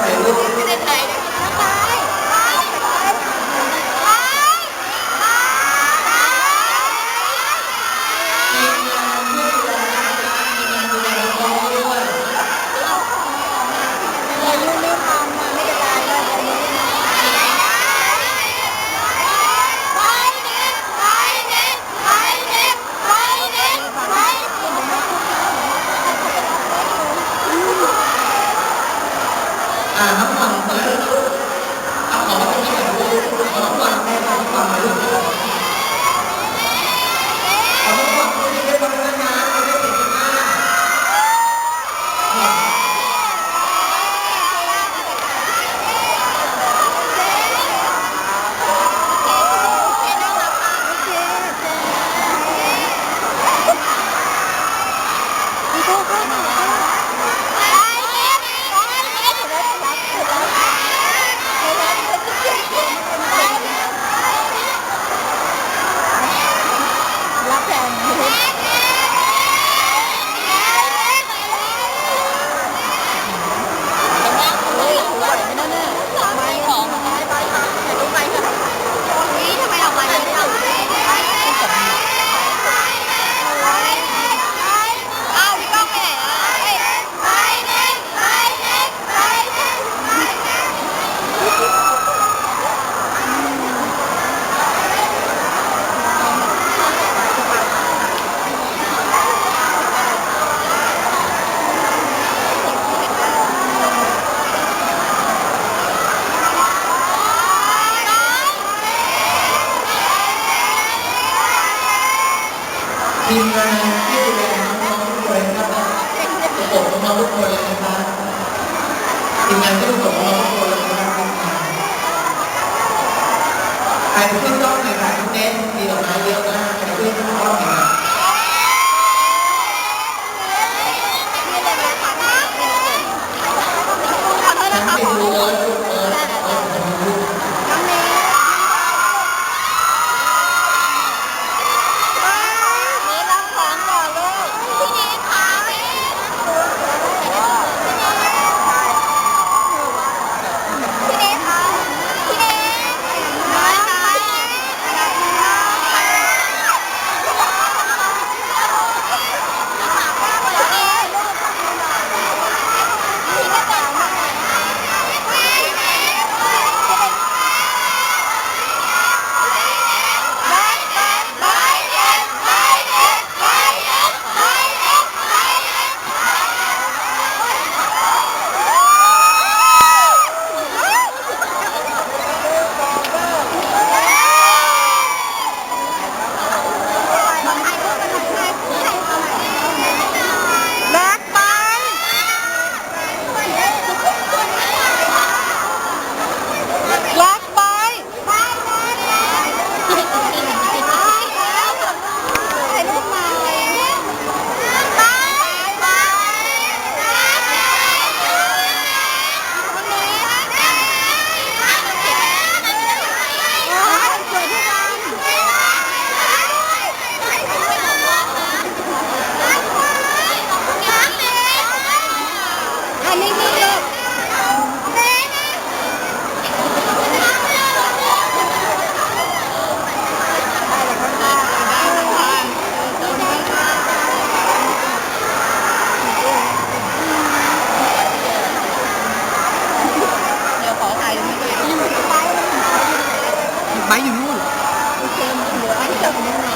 ไปลูก ทีมงานที่ดูแลน้องๆทุกคนนะครับประกบน้องๆทุกคนเลยนะครับทีมงานที่ประกบน้องๆทุกคนเลยนะครับทีมงานใครขึ้นรองหนึ่งนะเน้นมีดอกไม้เยอะมากใครขึ้นรองหนึ่งน อยู่